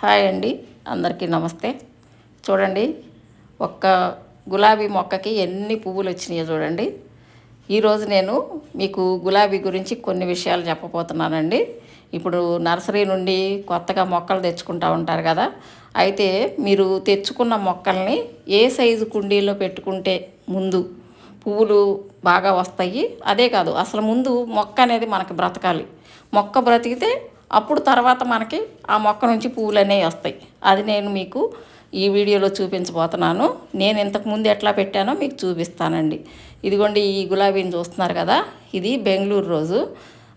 Hi అండి అందరికీ నమస్తే. చూడండి ఒక్క గులాబీ మొక్కకి ఎన్ని పువ్వులు వచ్చినాయో చూడండి. ఈరోజు నేను మీకు గులాబీ గురించి కొన్ని విషయాలు చెప్పబోతున్నానండి. ఇప్పుడు నర్సరీ నుండి కొత్తగా మొక్కలు తెచ్చుకుంటూ ఉంటారు కదా అయితే మీరు తెచ్చుకున్న మొక్కల్ని ఏ సైజు కుండీలో పెట్టుకుంటే ముందు పువ్వులు బాగా వస్తాయి? అదే కాదు అసలు ముందు మొక్క అనేది మనకి బ్రతకాలి. మొక్క బ్రతికితే అప్పుడు తర్వాత మనకి ఆ మొక్క నుంచి పువ్వులు అనేవి వస్తాయి. అది నేను మీకు ఈ వీడియోలో చూపించబోతున్నాను. నేను ఇంతకుముందు ఎట్లా పెట్టానో మీకు చూపిస్తానండి. ఇదిగోండి ఈ గులాబీని చూస్తున్నారు కదా? ఇది బెంగళూరు రోజు.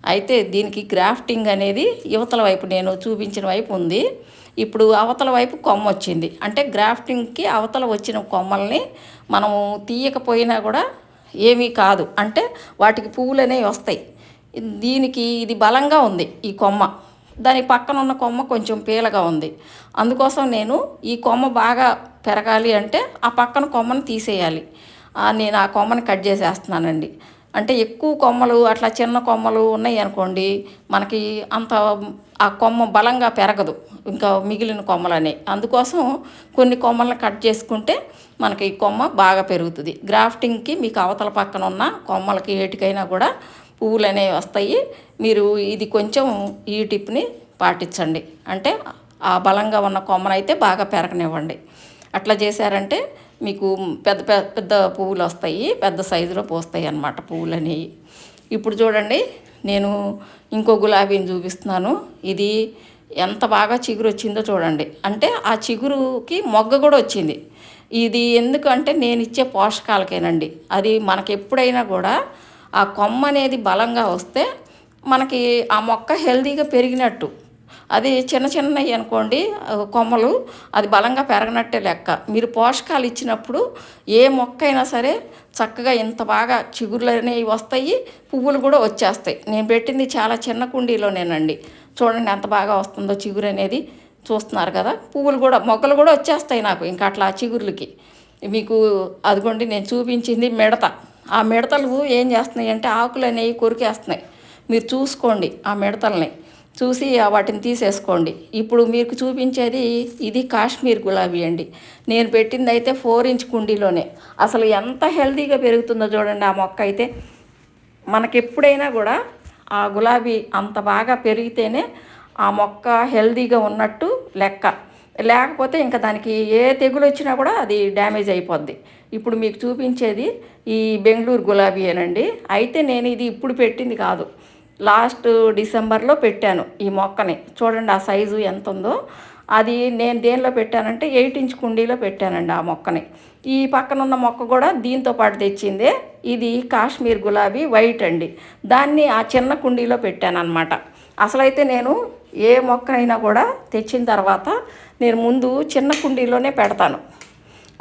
అయితే దీనికి గ్రాఫ్టింగ్ అనేది యువతల వైపు నేను చూపించిన వైపు ఉంది. ఇప్పుడు అవతల వైపు కొమ్మ వచ్చింది. అంటే గ్రాఫ్టింగ్కి అవతల వచ్చిన కొమ్మల్ని మనము తీయకపోయినా కూడా ఏమీ కాదు. అంటే వాటికి పువ్వులు అనేవి వస్తాయి. దీనికి ఇది బలంగా ఉంది ఈ కొమ్మ. దాని పక్కన ఉన్న కొమ్మ కొంచెం పీలగా ఉంది. అందుకోసం నేను ఈ కొమ్మ బాగా పెరగాలి అంటే ఆ పక్కన కొమ్మను తీసేయాలి. నేను ఆ కొమ్మని కట్ చేసేస్తున్నానండి. అంటే ఎక్కువ కొమ్మలు అట్లా చిన్న కొమ్మలు ఉన్నాయి అనుకోండి మనకి అంత ఆ కొమ్మ బలంగా పెరగదు. ఇంకా మిగిలిన కొమ్మలనే. అందుకోసం కొన్ని కొమ్మలను కట్ చేసుకుంటే మనకి ఈ కొమ్మ బాగా పెరుగుతుంది. గ్రాఫ్టింగ్కి మీకు అవతల పక్కన ఉన్న కొమ్మలకి ఏటికైనా కూడా పువ్వులు అనేవి వస్తాయి. మీరు ఇది కొంచెం ఈ టిప్ని పాటించండి. అంటే ఆ బలంగా ఉన్న కొమ్మనైతే బాగా పెరగనివ్వండి. అట్లా చేశారంటే మీకు పెద్ద పెద్ద పెద్ద పువ్వులు వస్తాయి. పెద్ద సైజులో పోస్తాయి అన్నమాట పువ్వులు అనేవి ఇప్పుడు చూడండి నేను ఇంకో గులాబీని చూపిస్తున్నాను. ఇది ఎంత బాగా చిగురు వచ్చిందో చూడండి. అంటే ఆ చిగురుకి మొగ్గ కూడా వచ్చింది. ఇది ఎందుకంటే నేను ఇచ్చే పోషకాలకేనండి. అది మనకి ఎప్పుడైనా కూడా ఆ కొమ్మ అనేది బలంగా వస్తే మనకి ఆ మొక్క హెల్తీగా పెరిగినట్టు. అది చిన్న చిన్నవి అనుకోండి కొమ్మలు అది బలంగా పెరగనట్టే లెక్క. మీరు పోషకాలు ఇచ్చినప్పుడు ఏ మొక్క అయినా సరే చక్కగా ఇంత బాగా చిగురులు అనేవి వస్తాయి పువ్వులు కూడా వచ్చేస్తాయి. నేను పెట్టింది చాలా చిన్న కుండీలోనేనండి. చూడండి ఎంత బాగా వస్తుందో చిగురు అనేది చూస్తున్నారు కదా. పువ్వులు కూడా మొగ్గలు కూడా వచ్చేస్తాయి నాకు. ఇంకా అట్లా చిగుర్లకి. మీకు అదిగోండి నేను చూపించింది మిడత. ఆ మిడతలు ఏం చేస్తున్నాయి అంటే ఆకులు అనేవి కొరికేస్తున్నాయి. మీరు చూసుకోండి ఆ మిడతల్ని. చూసి వాటిని తీసేసుకోండి. ఇప్పుడు మీకు చూపించేది ఇది కాశ్మీర్ గులాబీ అండి. నేను పెట్టింది అయితే ఫోర్ ఇంచ్ కుండీలోనే. అసలు ఎంత హెల్తీగా పెరుగుతుందో చూడండి ఆ మొక్క అయితే. మనకెప్పుడైనా కూడా ఆ గులాబీ అంత బాగా పెరిగితేనే ఆ మొక్క హెల్తీగా ఉన్నట్టు లెక్క. లేకపోతే ఇంకా దానికి ఏ తెగులు వచ్చినా కూడా అది డ్యామేజ్ అయిపోద్ది. ఇప్పుడు మీకు చూపించేది ఈ బెంగళూరు గులాబీయేనండి అయితే నేను ఇది ఇప్పుడు పెట్టింది కాదు. లాస్ట్ డిసెంబర్లో పెట్టాను ఈ మొక్కని. చూడండి ఆ సైజు ఎంత ఉందో అది నేను దేనిలో పెట్టానంటే ఎయిట్ ఇంచ్ కుండీలో పెట్టానండి ఆ మొక్కని. ఈ పక్కన ఉన్న మొక్క కూడా దీంతో పాటు తెచ్చిందే. ఇది కాశ్మీర్ గులాబీ వైట్ అండి. దాన్ని ఆ చిన్న కుండీలో పెట్టాను అనమాట అసలైతే నేను ఏ మొక్క అయినా కూడా తెచ్చిన తర్వాత నేను ముందు చిన్న కుండీలోనే పెడతాను.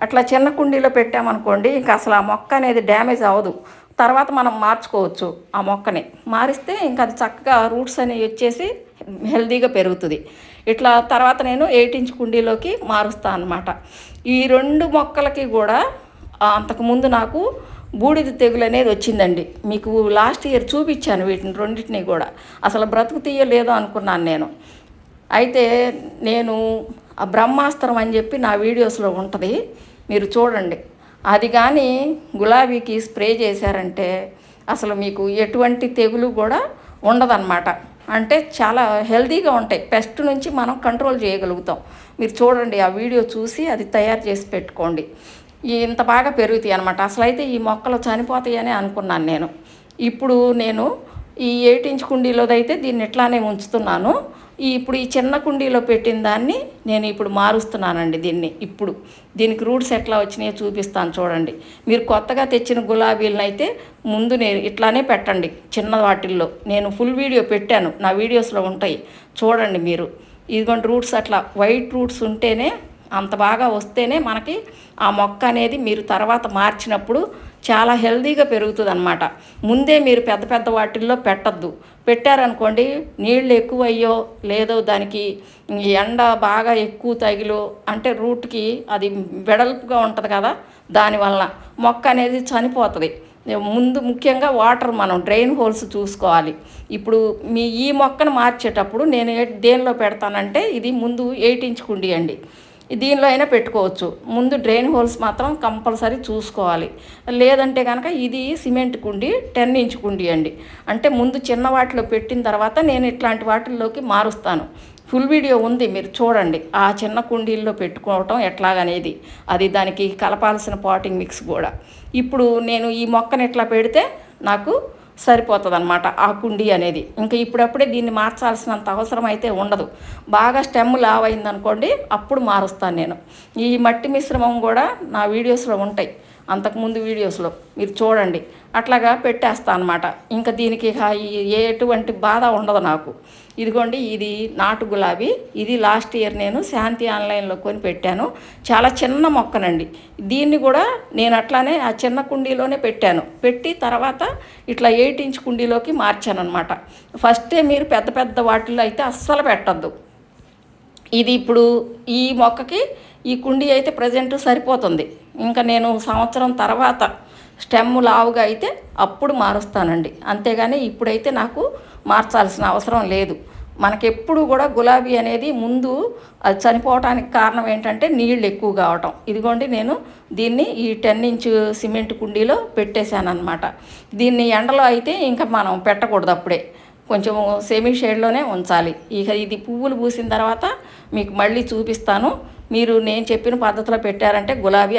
అట్లా చిన్న కుండీలో పెట్టామనుకోండి ఇంకా అసలు ఆ మొక్క అనేది డ్యామేజ్ అవ్వదు. తర్వాత మనం మార్చుకోవచ్చు ఆ మొక్కని. మారిస్తే ఇంకా అది చక్కగా రూట్స్ అనేవి వచ్చేసి హెల్తీగా పెరుగుతుంది. ఇట్లా తర్వాత నేను ఎయిట్ ఇంచ్ కుండీలోకి మారుస్తాను అనమాట ఈ రెండు మొక్కలకి కూడా అంతకుముందు నాకు బూడిద తెగులు అనేది వచ్చిందండి. మీకు లాస్ట్ ఇయర్ చూపించాను వీటిని రెండింటిని కూడా. అసలు బ్రతుకు తీయలేదు అనుకున్నాను నేను. అయితే నేను ఆ బ్రహ్మాస్త్రం అని చెప్పి నా వీడియోస్లో ఉంటుంది. మీరు చూడండి. అది కానీ గులాబీకి స్ప్రే చేశారంటే అసలు మీకు ఎటువంటి తెగులు కూడా ఉండదన్నమాట. అంటే చాలా హెల్తీగా ఉంటాయి. పెస్ట్ నుంచి మనం కంట్రోల్ చేయగలుగుతాం. మీరు చూడండి ఆ వీడియో చూసి అది తయారు చేసి పెట్టుకోండి. ఇంత బాగా పెరుగుతాయి అనమాట అసలు అయితే ఈ మొక్కలు చనిపోతాయని అనుకున్నాను నేను. ఇప్పుడు నేను ఈ ఎయిట్ ఇంచ్ కుండీలోదైతే దీన్ని ఇట్లానే ఉంచుతున్నాను. ఈ ఇప్పుడు ఈ చిన్న కుండీలో పెట్టిన దాన్ని నేను ఇప్పుడు మారుస్తున్నానండి దీన్ని ఇప్పుడు. దీనికి రూట్స్ ఎట్లా వచ్చినాయో చూపిస్తాను చూడండి. మీరు కొత్తగా తెచ్చిన గులాబీలను అయితే ముందు నేను ఇట్లానే పెట్టండి చిన్న వాటిల్లో. నేను ఫుల్ వీడియో పెట్టాను నా వీడియోస్లో ఉంటాయి. చూడండి మీరు. ఇదిగోండి రూట్స్ అట్లా వైట్ రూట్స్ ఉంటేనే అంత బాగా వస్తేనే మనకి ఆ మొక్క అనేది మీరు తర్వాత మార్చినప్పుడు చాలా హెల్దీగా పెరుగుతుంది అనమాట ముందే మీరు పెద్ద పెద్ద వాటిల్లో పెట్టద్దు. పెట్టారనుకోండి నీళ్ళు ఎక్కువ అయ్యో లేదో దానికి ఎండ బాగా ఎక్కువ తగిలో అంటే రూట్కి అది వెడల్పుగా ఉంటుంది కదా దానివల్ల మొక్క అనేది చనిపోతుంది. ముందు ముఖ్యంగా వాటర్ మనం డ్రైన్ హోల్స్ చూసుకోవాలి. ఇప్పుడు మీ ఈ మొక్కను మార్చేటప్పుడు నేను దేనిలో పెడతానంటే ఇది ముందు ఎయిట్ ఇంచ్ కుండీ అండి. దీనిలో అయినా పెట్టుకోవచ్చు. ముందు డ్రైన్ హోల్స్ మాత్రం కంపల్సరీ చూసుకోవాలి. లేదంటే కనుక ఇది సిమెంట్ కుండి టెన్ ఇంచ్ కుండి అండి. అంటే ముందు చిన్న వాటిలో పెట్టిన తర్వాత నేను ఇట్లాంటి వాటిల్లోకి మారుస్తాను. ఫుల్ వీడియో ఉంది మీరు చూడండి. ఆ చిన్న కుండీల్లో పెట్టుకోవటం ఎట్లాగనేది. అది దానికి కలపాల్సిన పాటింగ్ మిక్స్ కూడా. ఇప్పుడు నేను ఈ మొక్కను ఎట్లా పెడితే నాకు సరిపోతుంది అనమాట ఆ కుండీ అనేది. ఇంకా ఇప్పుడప్పుడే దీన్ని మార్చాల్సినంత అవసరం అయితే ఉండదు. బాగా స్టెమ్ లావ్ అయిందనుకోండి అప్పుడు మారుస్తాను నేను. ఈ మట్టి మిశ్రమం కూడా నా వీడియోస్లో ఉంటాయి. అంతకుముందు వీడియోస్లో. మీరు చూడండి. అట్లాగా పెట్టేస్తా అనమాట ఇంకా దీనికి ఎటువంటి బాధ ఉండదు నాకు. ఇదిగోండి ఇది నాటు గులాబీ. ఇది లాస్ట్ ఇయర్ నేను శాంతి ఆన్లైన్లో కొని పెట్టాను. చాలా చిన్న మొక్కనండి. దీన్ని కూడా నేను అట్లానే ఆ చిన్న కుండీలోనే పెట్టాను. పెట్టి తర్వాత ఇట్లా ఎయిట్ ఇంచ్ కుండీలోకి మార్చాను అనమాట ఫస్టే మీరు పెద్ద పెద్ద వాటిల్లో అయితే అస్సలు పెట్టద్దు. ఇది ఇప్పుడు ఈ మొక్కకి ఈ కుండీ అయితే ప్రజెంట్ సరిపోతుంది. ఇంకా నేను సంవత్సరం తర్వాత స్టెమ్ లావుగా అయితే అప్పుడు మారుస్తానండి. అంతేగాని ఇప్పుడైతే నాకు మార్చాల్సిన అవసరం లేదు. మనకెప్పుడు కూడా గులాబీ అనేది ముందు అది చనిపోవటానికి కారణం ఏంటంటే నీళ్ళు ఎక్కువ కావటం. ఇదిగోండి నేను దీన్ని ఈ టెన్ ఇంచ్ సిమెంట్ కుండీలో పెట్టేశానమాట దీన్ని ఎండలో అయితే ఇంకా మనం పెట్టకూడదు అప్పుడే. కొంచెం సెమీ షేడ్లోనే ఉంచాలి. ఇక ఇది పువ్వులు పూసిన తర్వాత మీకు మళ్ళీ చూపిస్తాను. మీరు నేను చెప్పిన పద్ధతిలో పెట్టారంటే గులాబీ